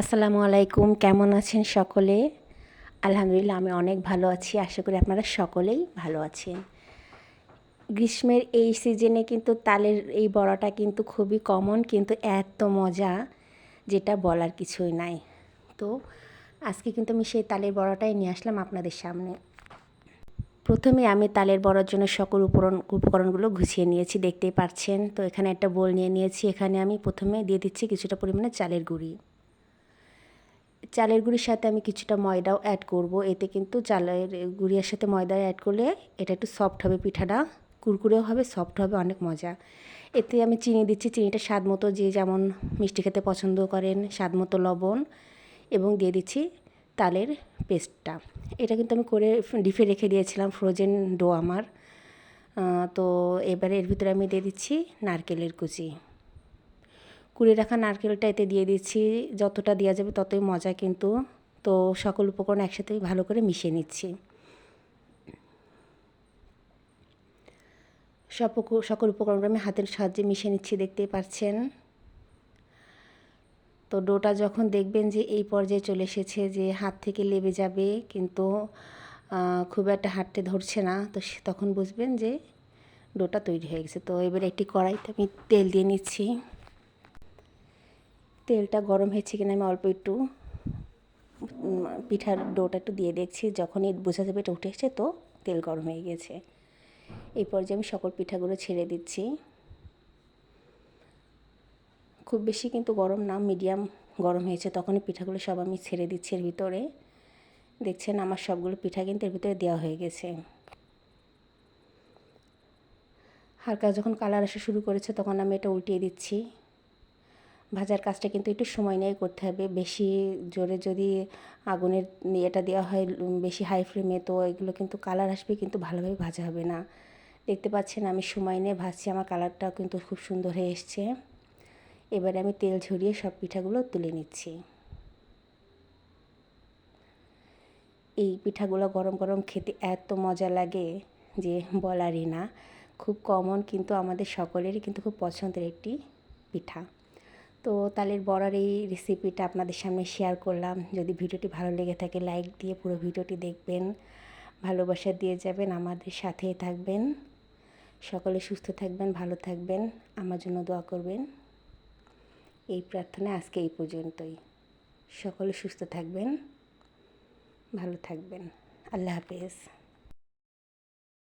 আসসালামু আলাইকুম, কেমন আছেন সকলে? আলহামদুলিল্লাহ, আমি অনেক ভালো আছি। আশা করি আপনারা সকলেই ভালো আছেন। গ্রীষ্মের এই সিজনে কিন্তু তালের এই বড়াটা কিন্তু খুবই কমন কিন্তু এত মজা যেটা বলার কিছুই নাই। তো আজকে কিন্তু আমি সেই তালের বড়াটাই নিয়ে আসলাম আপনাদের সামনে। প্রথমে আমি তালের বড়ার জন্য সকল উপকরণ, উপকরণগুলো গুছিয়ে নিয়েছি, দেখতেই পাচ্ছেন তো এখানে একটা বোল নিয়ে নিয়েছি। এখানে আমি প্রথমে দিয়ে দিচ্ছি কিছুটা পরিমাণে চালের গুঁড়ি। চালের গুঁড়ির সাথে আমি কিছুটা ময়দাও অ্যাড করব। এতে কিন্তু চালের গুঁড়ির সাথে ময়দা অ্যাড করলে এটা একটু সফট হবে পিঠাটা। কুরকুরেও হবে সফট হবে, অনেক মজা। এতে আমি চিনি দিচ্ছি, চিনিটা স্বাদ মতো যে যেমন মিষ্টি খেতে পছন্দ করেন, স্বাদ মতো লবণ এবং দিয়ে দিচ্ছি তালের পেস্টটা এটা কিন্তু আমি করে ডিপে রেখে দিয়েছিলাম ফ্রোজেন ডো আমার। তো এবারে এর ভিতরে আমি দিয়ে দিচ্ছি নারকেলের কুচি। কুড়ে রাখা নারকেলটা এতে দিয়ে দিচ্ছি, যতটা দেওয়া যাবে ততই মজা কিন্তু। তো সকল উপকরণ একসাথে ভালো করে মিশিয়ে নিচ্ছি। সব সকল উপকরণগুলো আমি হাতের সাহায্যে মিশিয়ে নিচ্ছি, দেখতেই পাচ্ছেন। তো ডোটা যখন দেখবেন যে এই পর্যায়ে চলে এসেছে যে হাত থেকে লেবে যাবে, কিন্তু খুব একটা হাঁটতে ধরছে না, তো তখন বুঝবেন যে ডোটা তৈরি হয়ে গেছে। তো এবার একটি কড়াইতে আমি তেল দিয়ে নিচ্ছি। তেলটা গরম হয়েছে কিনা আমি অল্প একটু পিঠার ডোটা একটু দিয়ে দেখছি যখন যখনই বোঝা যাবে এটা উঠে এসছে তো তেল গরম হয়ে গেছে। এই পর্যায়ে আমি সকল পিঠাগুলো ছেড়ে দিচ্ছি। খুব বেশি কিন্তু গরম না, মিডিয়াম গরম হয়েছে, তখনই পিঠাগুলো সব আমি ছেড়ে দিচ্ছি এর ভিতরে। দেখছেন আমার সবগুলো পিঠা কিন্তু এর ভিতরে দেওয়া হয়ে গেছে। হালকা যখন কালার আসা শুরু করেছে, তখন আমি এটা উল্টিয়ে দিচ্ছি। ভাজার কাজটা কিন্তু একটু সময় নিয়ে করতে হবে। বেশি জোরে যদি আগুনের এটা দেওয়া হয়, বেশি হাই ফ্লেমে তো এগুলো কিন্তু কালার আসবে কিন্তু ভালোভাবে ভাজা হবে না। দেখতে পাচ্ছেন আমি সময় নিয়ে ভাজছি, আমার কালারটাও কিন্তু খুব সুন্দর হয়ে এসছে। এবারে আমি তেল ঝরিয়ে সব পিঠাগুলো তুলে নিচ্ছি। এই পিঠাগুলো গরম গরম খেতে এত মজা লাগে যে বলারই না। খুব কমন কিন্তু আমাদের সকলেরই কিন্তু খুব পছন্দের একটি পিঠা। তো তালের বড়ার এই রেসিপিটা আপনাদের সামনে শেয়ার করলাম। যদি ভিডিওটি ভালো লেগে থাকে লাইক দিয়ে পুরো ভিডিওটি দেখবেন। ভালোবাসা দিয়ে যাবেন আমাদের সাথে থাকবেন। সকলে সুস্থ থাকবেন, ভালো থাকবেন। আমার জন্য দোয়া করবেন। এই প্রার্থনা আজকে এই পর্যন্তই। সকলে সুস্থ থাকবেন, ভালো থাকবেন। আল্লাহ হাফেজ।